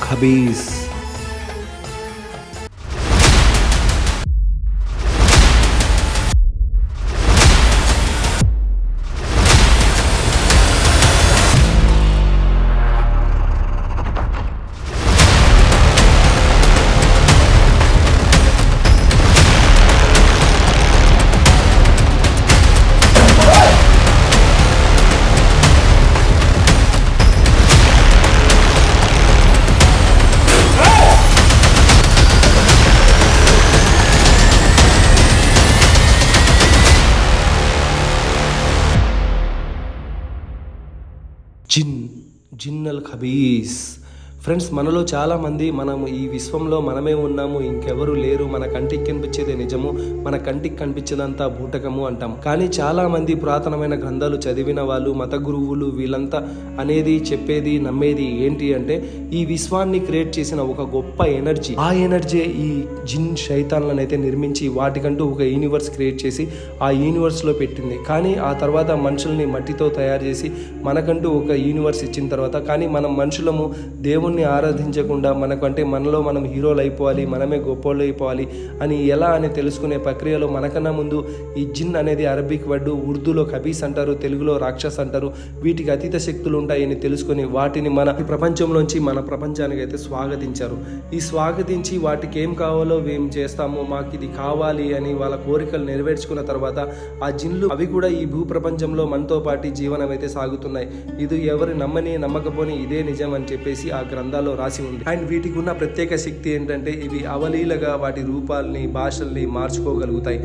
খবিস جن جن الخبيث. Friends మనలో చాలామంది మనం ఈ విశ్వంలో మనమే ఉన్నాము ఇంకెవరు లేరు మన కంటికి కనిపించేదే నిజము మన కంటికి కనిపించేదంతా బూటకము అంటాం. కానీ చాలామంది పురాతనమైన గ్రంథాలు చదివిన వాళ్ళు మత గురువులు వీళ్ళంతా అనేది చెప్పేది నమ్మేది ఏంటి అంటే ఈ విశ్వాన్ని క్రియేట్ చేసిన ఒక గొప్ప ఎనర్జీ. ఆ ఎనర్జీ ఈ జిన్ శైతాన్లను అయితే నిర్మించి వాటికంటూ ఒక యూనివర్స్ క్రియేట్ చేసి ఆ యూనివర్స్లో పెట్టింది. కానీ ఆ తర్వాత మనుషుల్ని మట్టితో తయారు చేసి మనకంటూ ఒక యూనివర్స్ ఇచ్చిన తర్వాత కానీ మనం మనుషులము దేవుణ్ణి ఆరాధించకుండా మనకంటే మనలో మనం హీరోలు అయిపోవాలి మనమే గొప్పోళ్ళు అయిపోవాలి అని ఎలా అని తెలుసుకునే ప్రక్రియలో మనకన్నా ముందు ఈ జిన్ అనేది అరబిక్ వడ్డు ఉర్దూలో కబీస్ అంటారు తెలుగులో రాక్షస్ అంటారు వీటికి అతీత శక్తులు ఉంటాయని తెలుసుకొని వాటిని మన ప్రపంచంలోంచి మన ప్రపంచానికి అయితే స్వాగతించారు. ఈ స్వాగతించి వాటికి ఏం కావాలో ఏం చేస్తామో మాకు ఇది కావాలి అని వాళ్ళ కోరికలు నెరవేర్చుకున్న తర్వాత ఆ జిన్లు అవి కూడా ఈ భూ ప్రపంచంలో మనతో పాటు జీవనం అయితే సాగుతున్నాయి. ఇది ఎవరు నమ్మని నమ్మకపోని ఇదే నిజం అని చెప్పేసి ఆ గ్రంథాల్లో రాసి ఉంది. అండ్ వీటికి ఉన్న ప్రత్యేక శక్తి ఏంటంటే ఇవి అవలీలగా వాటి రూపాల్ని భాషల్ని మార్చుకోగలుగుతాయి.